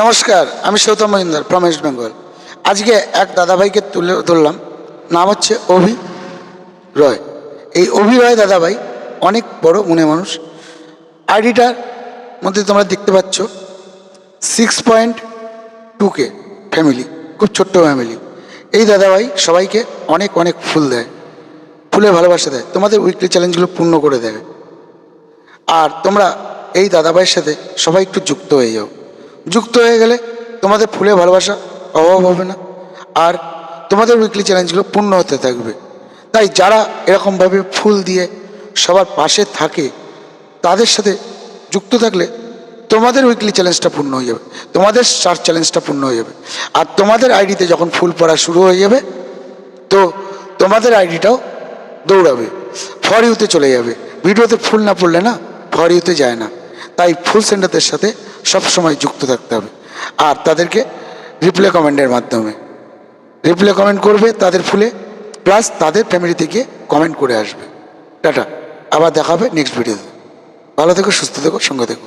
নমস্কার, আমি Soutam Majumdar from West Bengal আজকে এক দাদাভাইকে তুলে ধরলাম, নাম হচ্ছে অভি রয়। এই অভি রয় দাদাভাই অনেক বড় মনে মানুষ। আইডিটার মধ্যে তোমরা দেখতে পাচ্ছ সিক্স পয়েন্ট টু কে ফ্যামিলি খুব ছোট্ট ফ্যামিলি এই দাদাভাই সবাইকে অনেক অনেক ফুল দেয় ফুলে ভালোবাসা দেয়। তোমাদের উইকলি চ্যালেঞ্জগুলো পূর্ণ করে দেবে। আর তোমরা এই দাদাভাইয়ের সাথে সবাই একটু যুক্ত হয়ে যাও। যুক্ত হয়ে গেলে তোমাদের ফুলে ভালোবাসা অভাব হবে না। আর তোমাদের উইকলি চ্যালেঞ্জগুলো পূর্ণ হতে থাকবে। তাই যারা এরকমভাবে ফুল দিয়ে সবার পাশে থাকে, তাদের সাথে যুক্ত থাকলে তোমাদের উইকলি চ্যালেঞ্জটা পূর্ণ হয়ে যাবে। তোমাদের স্টার চ্যালেঞ্জটা পূর্ণ হয়ে যাবে। আর তোমাদের আইডিতে যখন ফুল পড়া শুরু হয়ে যাবে, তো তোমাদের আইডিটাও দৌড়াবে। ফর ইউতে চলে যাবে। ভিডিওতে ফুল না পড়লে না ফর ইউতে যায় না। তাই ফুল সেন্টারদের সাথে সবসময় যুক্ত থাকতে হবে। আর তাদেরকে রিপ্লে কমেন্টের মাধ্যমে। রিপ্লে কমেন্ট করবে, তাদের ফুলে প্লাস তাদের ফ্যামিলি থেকে কমেন্ট করে আসবে। টাটা। আবার দেখাবে নেক্সট ভিডিওতে ভালো থেকো, সুস্থ থেকো, সঙ্গে থেকো।